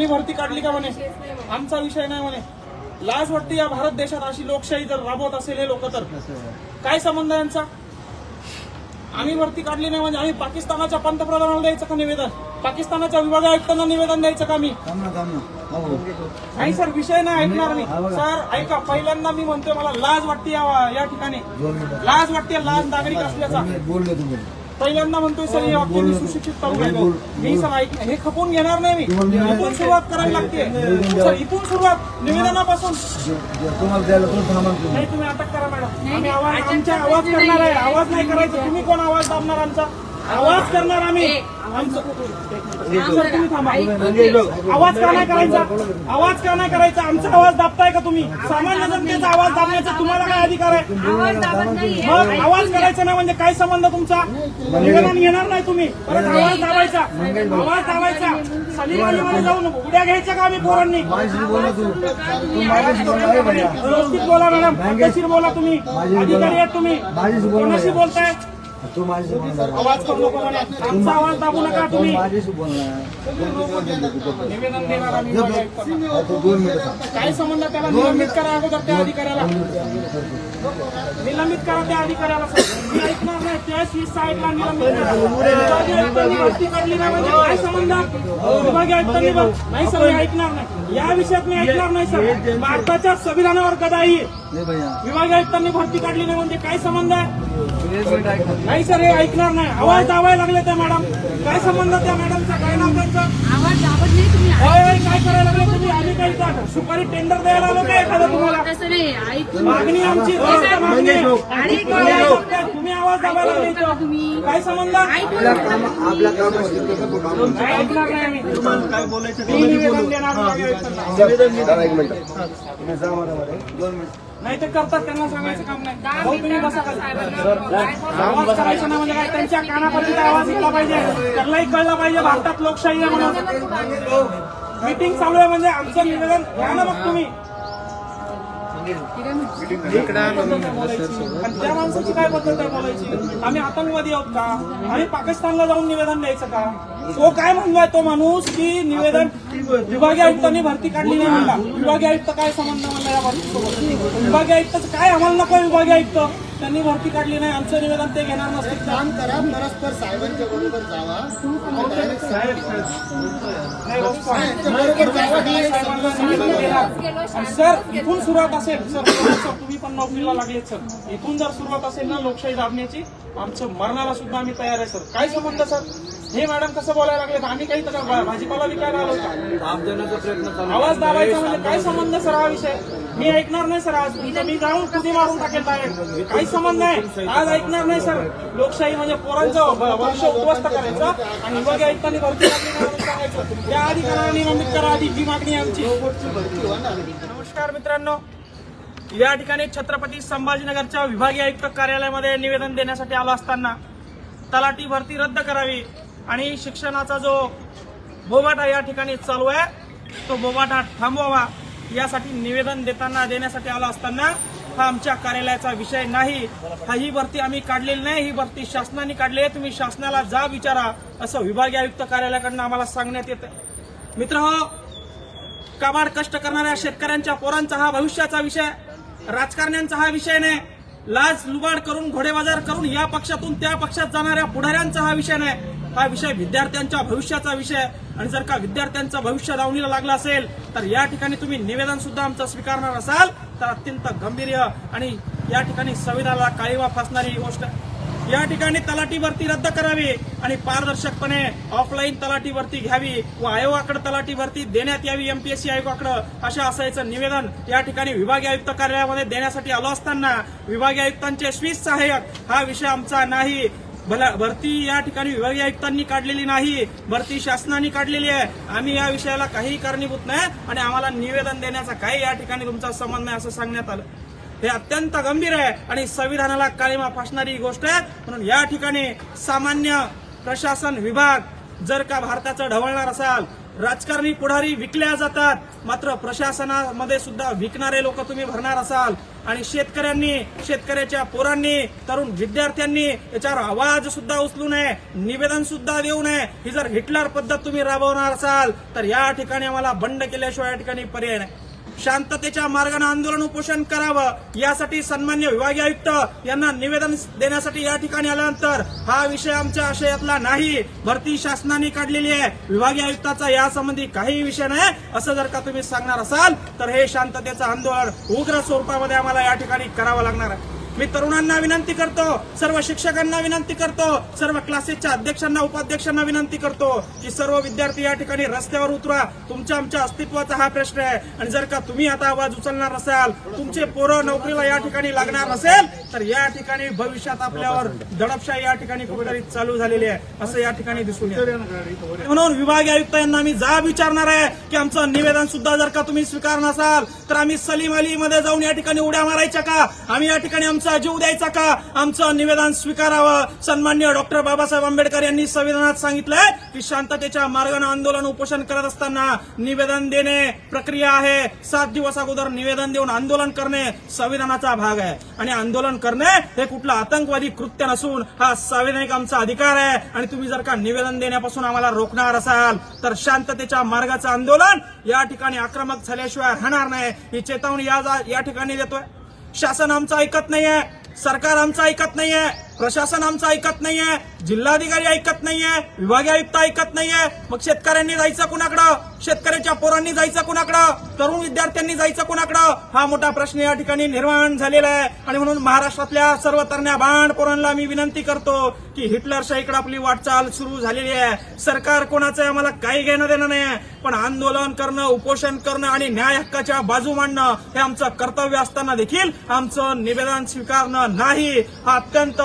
मी भरती काढली का म्हणे? आमचा विषय नाही म्हणे. लाज वाटते या भारत देशात अशी लोकशाही जर राबवत असेल हे लोक तर. काय संबंध आहे यांचा? आम्ही भरती काढली नाही म्हणजे आम्ही पाकिस्तानाच्या पंतप्रधानाला द्यायचं का निवेदन? पाकिस्तानाच्या विभाग आयुक्तांना निवेदन द्यायचं का मी? हो. नाही सर विषय नाही ऐकणार मी. सर ऐका पहिल्यांदा मी म्हणतोय मला लाज वाटते या या ठिकाणी. लाज वाटते लाज नागरिक असल्याचा. पहिल्यांदा म्हणतोय सर हे वाक्य मी सुशिक्षित करून घेतो मी सर ऐक हे खपून घेणार नाही मी. इथून सुरुवात करावी लागते. सर इथून सुरुवात निवेदनापासून. नाही तुम्ही अटक करा मॅडम. आम्ही आवाज आमचा आवाज करणार आहे. आवाज नाही करायचा. तुम्ही कोण आवाज दाबणार आमचा? आवाज करणार आम्ही. तुम्ही थांबा. आवाज का नाही करायचा? आवाज का नाही करायचा? आमचा आवाज दाबताय का तुम्ही? सामान्य जनतेचा आवाज दाबण्याचा तुम्हाला काय अधिकार आहे? आवाज दाबत नाहीये. मग आवाज करायचा नाही म्हणजे काय संबंध तुमचा? निवेदन घेणार नाही तुम्ही. परत आवाज दाबायचा. आवाज दाबायचा. सलीम जाऊन उड्या घ्यायच्या का आम्ही पोरांनी? व्यवस्थित बोला मॅडम. बोला तुम्ही. अधिकारी आहेत तुम्ही. कोणाशी बोलताय? तू माझ्याशी बोलणार आवाज करू नको म्हणा. आमचा आवाज दाबू नका तुम्ही. माझ्याशी बोलणार निवेदन देणार आम्ही विभागीय आयुक्तांना. तू दोन मिनिटं थांब. काय संबंध त्याला? निलंबित करा अगोदर त्या अधिकाऱ्याला. निलंबित करा त्या अधिकाऱ्याला. मी ऐकणार नाही. त्या शीर्ष साहेबला निलंबित करा. विभागीय आयुक्तांनी भरती काढली नाही म्हणजे काय संबंध? विभागीय आयुक्तांनी नाही सर मी ऐकणार नाही. या विषयात मी ऐकणार नाही सर. भारताच्या संविधानावर आहे. नाही भैया. विभागीय आयुक्तांनी भरती काढली नाही म्हणजे काय संबंध आहे? नाही सर हे ऐकणार नाही. आवाज दाबायला लागले त्या मॅडम. काय संबंध त्या मॅडमचा? काय नाव त्यांचं? आवाज दाबत नाही तुम्ही. होय होय काय करायला लागले तुम्ही? आम्ही काय इथं सुपारी टेंडर द्यायला आलो काय एखादं तुम्हाला? तसं नाही. ऐक मागणी आमची रोज मागणी आहे. अरे तुम्ही काय? तुम्ही? आवाज दाबायला लागले इथं. काय संबंध? काम काय ऐकणार नाही आम्ही. मी निवेदन देणार विभागीय आयुक्तांना. तुम्ही जा मला मध्ये. दोन मिनिटं. नाही ते करतात त्यांना सांगायचं काम नाही. भाऊ, तुम्ही बसा. खाली. आवाज करायचा नाही म्हणजे काय? त्यांच्या कानापर्यंत आवाज गेला पाहिजे. त्यालाही कळलं पाहिजे भारतात लोकशाही आहे म्हणून. मीटिंग चालू आहे म्हणजे आमचं निवेदन घ्या ना मग तुम्ही. त्या माणसाची काय पद्धत आहे बोलायची? आम्ही आतंकवादी आहोत का? आम्ही पाकिस्तानला जाऊन निवेदन द्यायचं का? तो काय म्हणलाय तो माणूस की निवेदन विभागीय आयुक्तांनी भरती काढली नाही म्हणला. विभागीय आयुक्त काय संबंध म्हणला या भरतीसोबत विभागीय आयुक्ताचं काय? आम्हाला नको विभागीय आयुक्त. त्यांनी भरती काढली नाही. आमचं निवेदन ते घेणार नसतील. काम करा परस्पर साहेबांच्या बरोबर जावा. नाही, सर सर इथून सुरुवात असेल. सर सर तुम्ही पण नोकरीला लागलेत सर. इथून जर सुरुवात असेल ना लोकशाही दाबण्याची आमचं मरणाला सुद्धा आम्ही तयार आहे सर. काय संबंध सर? हे मॅडम कसं बोलायला लागले आम्ही काही तर भाजीपाला विकायला आलो का आवाज दाबायचा म्हणजे काय संबंध सर हा विषय? मी ऐकणार नाही सर आज. तुमचं मी जाऊन कुठे मारून टाकेल डायरेक्ट काही संबंध नाही आज ऐकणार नाही सर. लोकशाही म्हणजे पोरांचं भविष्य उद्ध्वस्त करायचं आणि विभागीय आयुक्तांनी भरती सांगायचं. त्या अधिकाऱ्याला निलंबित करा आधी जी मागणी आमची. नमस्कार मित्रांनो. या ठिकाणी छत्रपती संभाजीनगरच्या विभागीय आयुक्त कार्यालयामध्ये निवेदन देण्यासाठी आलो असताना तलाठी भरती रद्द करावी. आणि शिक्षणाचा जो बोबाटा या ठिकाणी चालू आहे तो बोबाटा थांबवावा यासाठी निवेदन देताना देण्यासाठी आलो असताना हा आमच्या कार्यालयाचा विषय नाही. हा ही भरती आम्ही काढलेली नाही ही भरती शासनाने काढली आहे. तुम्ही शासनाला जा विचारा असं विभागीय आयुक्त कार्यालयाकडनं आम्हाला सांगण्यात येतं. मित्र काबाड कष्ट करणाऱ्या शेतकऱ्यांच्या पोरांचा हा भविष्याचा विषय राजकारण्यांचा हा विषय नाही. लाज लुबाड करून घोडेबाजार करून या पक्षातून त्या पक्षात जाणाऱ्या पुढाऱ्यांचा हा विषय नाही. हा विषय विद्यार्थ्यांच्या भविष्याचा विषय आणि जर का विद्यार्थ्यांचं भविष्य दावणीला लागलं असेल तर या ठिकाणी तुम्ही निवेदन सुद्धा आमचं स्वीकारणार असाल तर अत्यंत गंभीर आणि या ठिकाणी संविधानाला काळीवा फासणारी ही गोष्ट. या ठिकाणी तलाठी भरती रद्द करावी आणि पारदर्शकपणे ऑफलाईन तलाठी भरती घ्यावी व आयोगाकडे तलाठी भरती देण्यात यावी एमपीएससी आयोगाकडे अशा असायचं निवेदन या ठिकाणी विभागीय आयुक्त कार्यालयामध्ये देण्यासाठी आलो असताना विभागीय आयुक्तांचे स्वीस सहाय्यक हा विषय आमचा नाही. भरती या ठिकाणी विभागीय आयुक्तांनी काढलेली नाही भरती शासनाने काढलेली आहे. आम्ही या विषयाला काहीही कारणीभूत नाही आणि आम्हाला निवेदन देण्याचा काही या ठिकाणी तुमचा संबंध नाही असं सांगण्यात आलं. हे अत्यंत गंभीर आहे आणि संविधानाला काळीमा फासणारी गोष्ट आहे. म्हणून या ठिकाणी सामान्य प्रशासन विभाग जर का भारताचं ढवळणार असाल राजकारणी पुढारी विकल्या जातात. मात्र प्रशासनामध्ये सुद्धा विकणारे लोक तुम्ही भरणार असाल. आणि शेतकऱ्यांनी शेतकऱ्याच्या पोरांनी तरुण विद्यार्थ्यांनी याच्यावर आवाज सुद्धा उचलू नये निवेदन सुद्धा देऊ नये. ही जर हिटलर पद्धत तुम्ही राबवणार असाल तर या ठिकाणी आम्हाला बंड केल्याशिवाय या ठिकाणी पर्याय नाही. शांततेच्या मार्गाने आंदोलन उपोषण करावं यासाठी सन्मान्य विभागीय आयुक्त यांना निवेदन देण्यासाठी या ठिकाणी आल्यानंतर हा विषय आमच्या आशयातला नाही. भरती शासनाने काढलेली आहे. विभागीय आयुक्ताचा यासंबंधी काही विषय नाही. असं जर का तुम्ही सांगणार असाल तर हे शांततेचं आंदोलन उग्र स्वरूपामध्ये आम्हाला या ठिकाणी करावं लागणार आहे. मी तरुणांना विनंती करतो सर्व शिक्षकांना विनंती करतो सर्व क्लासेसच्या अध्यक्षांना उपाध्यक्षांना विनंती करतो की सर्व विद्यार्थी या ठिकाणी रस्त्यावर उतरा. तुमच्या आमच्या अस्तित्वाचा हा प्रश्न आहे. आणि जर का तुम्ही आता आवाज उचलणार असाल तुमचे पोरं नोकरीला या ठिकाणी लागणार असेल तर या ठिकाणी भविष्यात आपल्यावर दडपशाही या ठिकाणी कुठेतरी चालू झालेली आहे असं या ठिकाणी दिसून येतं. म्हणून विभागीय आयुक्त यांना मी जाब विचारणार आहे की आमचं निवेदन सुद्धा जर का तुम्ही स्वीकार नसाल तर आम्ही सलीम अली मध्ये जाऊन या ठिकाणी उड्या मारायच्या का? आम्ही या ठिकाणी आमचं जीव द्यायचा का? आमचं निवेदन स्वीकारावं. सन्मान्य डॉक्टर बाबासाहेब आंबेडकर यांनी संविधानात सांगितलंय की शांततेच्या मार्गाने आंदोलन उपोषण करत असताना निवेदन देणे प्रक्रिया आहे. सात दिवस अगोदर निवेदन देऊन आंदोलन करणे संविधानाचा भाग आहे. आणि आंदोलन करणे हे कुठलं आतंकवादी कृत्य नसून हा संविधानिक आमचा अधिकार आहे. आणि तुम्ही जर का निवेदन देण्यापासून आम्हाला रोखणार असाल तर शांततेच्या मार्गाचं आंदोलन या ठिकाणी आक्रमक झाल्याशिवाय राहणार नाही. ही चेतावणी या जा- या ठिकाणी देतोय. शासन आमचं ऐकत नाहीये सरकार आमचं ऐकत नाहीये. प्रशासन आमचं ऐकत नाहीये जिल्हाधिकारी ऐकत नाहीये विभागीय आयुक्त ऐकत नाहीये. मग शेतकऱ्यांनी जायचं कुणाकडं? शेतकऱ्याच्या पोरांनी जायचं कुणाकडं? तरुण विद्यार्थ्यांनी जायचं कुणाकडं? हा मोठा प्रश्न या ठिकाणी निर्माण झालेला आहे. आणि म्हणून महाराष्ट्रातल्या सर्व तरण्या बाण पोरांना मी विनंती करतो की हिटलरशाहीकडे आपली वाटचाल सुरू झालेली आहे. सरकार कोणाचं आहे आम्हाला काही घेणं देणं नाही पण आंदोलन करणं उपोषण करणं आणि न्याय हक्काच्या बाजू मांडणं हे आमचं कर्तव्य असताना देखील आमचं निवेदन स्वीकारणं नाही. हा अत्यंत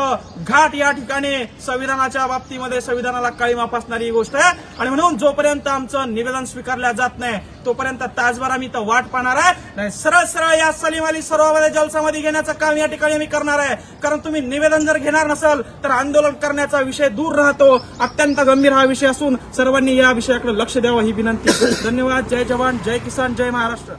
घाट या ठिकाणी संविधानाच्या बाबतीमध्ये संविधानाला काळीमा फासणारी गोष्ट आहे. आणि म्हणून जोपर्यंत आमचं निवेदन स्वीकारल्या जात नाही तोपर्यंत तासभर आम्ही तर वाट पाहणार आहे. नाही सरळ सरळ या सलीम अली सरोवर जलसामध्ये घेण्याचं काम या ठिकाणी आम्ही करणार आहे. कारण तुम्ही निवेदन जर घेणार नसाल तर आंदोलन करण्याचा विषय दूर राहतो. अत्यंत गंभीर हा विषय असून सर्वांनी या विषयाकडे लक्ष द्यावं ही विनंती. धन्यवाद. जय जवान. जय किसान. जय महाराष्ट्र.